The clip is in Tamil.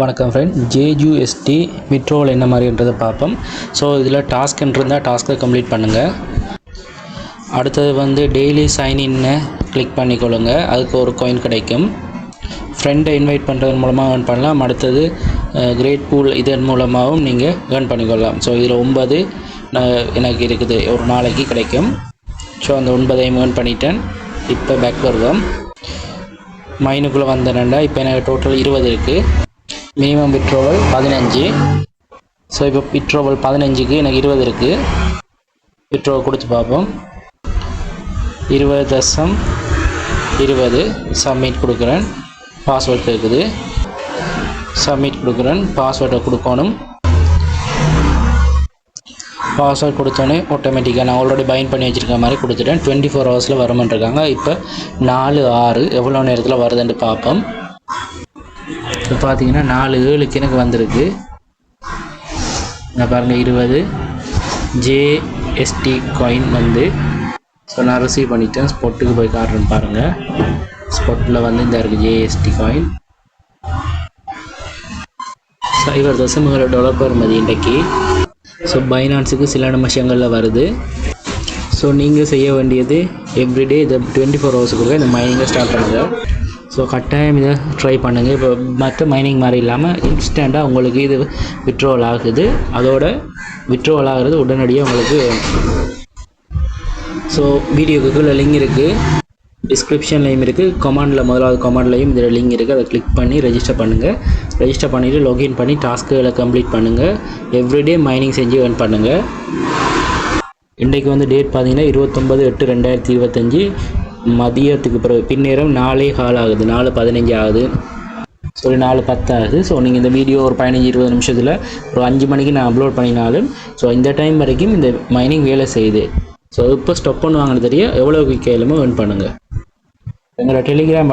வணக்கம் ஃப்ரெண்ட் ஜேஜூஎஸ்டி விட்ரோல் என்ன மாதிரின்றதை பார்ப்போம். ஸோ இதில் டாஸ்க்ன்னு இருந்தால் டாஸ்க்கை கம்ப்ளீட் பண்ணுங்கள் அடுத்தது வந்து டெய்லி சைன்இன்னு கிளிக் பண்ணிக்கொள்ளுங்க. அதுக்கு ஒரு காயின் கிடைக்கும். ஃப்ரெண்டை இன்வைட் பண்ணுறது மூலமாக ஏர்ன் பண்ணலாம். அடுத்தது கிரேட் பூல் இதன் மூலமாகவும் நீங்கள் ஏர்ன் பண்ணிக்கொள்ளலாம். ஸோ இதில் ஒன்பது நான் எனக்கு இருக்குது. ஒரு நாளைக்கு கிடைக்கும். ஸோ அந்த ஒன்பதையும் ஏர்ன் பண்ணிட்டேன். இப்போ பேக் வருவோம். மைனுக்குள்ளே வந்தேன்டா இப்போ எனக்கு டோட்டல் இருபது இருக்குது மினிமம் விட்ரோவல் பதினஞ்சு. ஸோ இப்போ விட்ரோவல் பதினஞ்சுக்கு எனக்கு இருபது இருக்குது விட்ரோ கொடுத்து பார்ப்போம். இருபது தசம் இருபது. சப்மிட் கொடுக்குறேன். பாஸ்வேர்ட் இருக்குது. சப்மிட் கொடுக்குறேன். பாஸ்வேர்டை கொடுக்கணும். பாஸ்வேர்ட் கொடுத்தோன்னே ஆட்டோமேட்டிக்காக நான் ஆல்ரெடி பைன் பண்ணி வச்சுருக்க மாதிரி கொடுத்துட்டேன். டுவெண்ட்டி ஃபோர் ஹவர்ஸில் வருமென்றிருக்காங்க இப்போ நாலு ஆறு எவ்வளோ நேரத்தில் வருதுன்னு பார்ப்போம். இப்போ பார்த்தீங்கன்னா நாலு ஏழு கிணக்கு வந்திருக்கு. நான் பாருங்கள் இருபது. ஜேஎஸ்டி காயின் வந்து ஸோ நான் ரிசீவ் பண்ணிட்டேன். ஸ்பாட்டுக்கு போய் காட்டுறேன் பாருங்கள் ஸ்பாட்டில் வந்து இந்த இருக்குது ஜேஎஸ்டி காயின் சைபர் தசமங்களோட டெவலப்பர் மதி இன்றைக்கு. ஸோ பைனான்ஸுக்கு சில நிமிஷங்களில் வருது. ஸோ நீங்கள் செய்ய வேண்டியது எவ்ரிடே இதை டுவெண்ட்டி ஃபோர் ஹவர்ஸுக்குள்ளே இந்த மைனிங்கை ஸ்டார்ட் பண்ணுங்கள் ஸோ கட்டாயம் இதை ட்ரை பண்ணுங்கள் இப்போ மற்ற மைனிங் மாதிரி இல்லாமல் இன்ஸ்டண்ட்டாக உங்களுக்கு இது விட்ரோவல் ஆகுது. அதோட விட்ரோவல் ஆகிறது உடனடியாக உங்களுக்கு ஸோ வீடியோக்கு கீழே லிங்க் இருக்குது டிஸ்கிரிப்ஷன்லேயும் இருக்குது கமாண்டில் முதலாவது கமாண்ட்லேயும் இதில் லிங்க் இருக்குது அதை கிளிக் பண்ணி ரெஜிஸ்டர் பண்ணுங்கள் ரெஜிஸ்டர் பண்ணிவிட்டு லாகின் பண்ணி டாஸ்க்குகளை கம்ப்ளீட் பண்ணுங்கள் எவ்ரிடே மைனிங் செஞ்சு ஏர்ன் பண்ணுங்கள் இன்றைக்கு வந்து டேட் பார்த்தீங்கன்னா இருபத்தொம்பது எட்டு ரெண்டாயிரத்தி இருபத்தஞ்சி. மதியத்துக்கு பிறகு பின்னேரம் நாலே கால் ஆகுது. நாலு பதினஞ்சு ஆகுது. சாரி நாலு பத்தாகுது. ஸோ நீங்கள் இந்த வீடியோ ஒரு பதினஞ்சு இருபது நிமிஷத்தில் ஒரு அஞ்சு மணிக்கு நான் அப்லோட் பண்ணினாலும் ஸோ இந்த டைம் வரைக்கும் இந்த மைனிங் வேலை செய்யுது. ஸோ இப்போ ஸ்டப் பண்ணுவாங்கன்னு தெரிய எவ்வளோ கேளுமோ வின் பண்ணுங்கள் எங்களோட டெலிகிராம்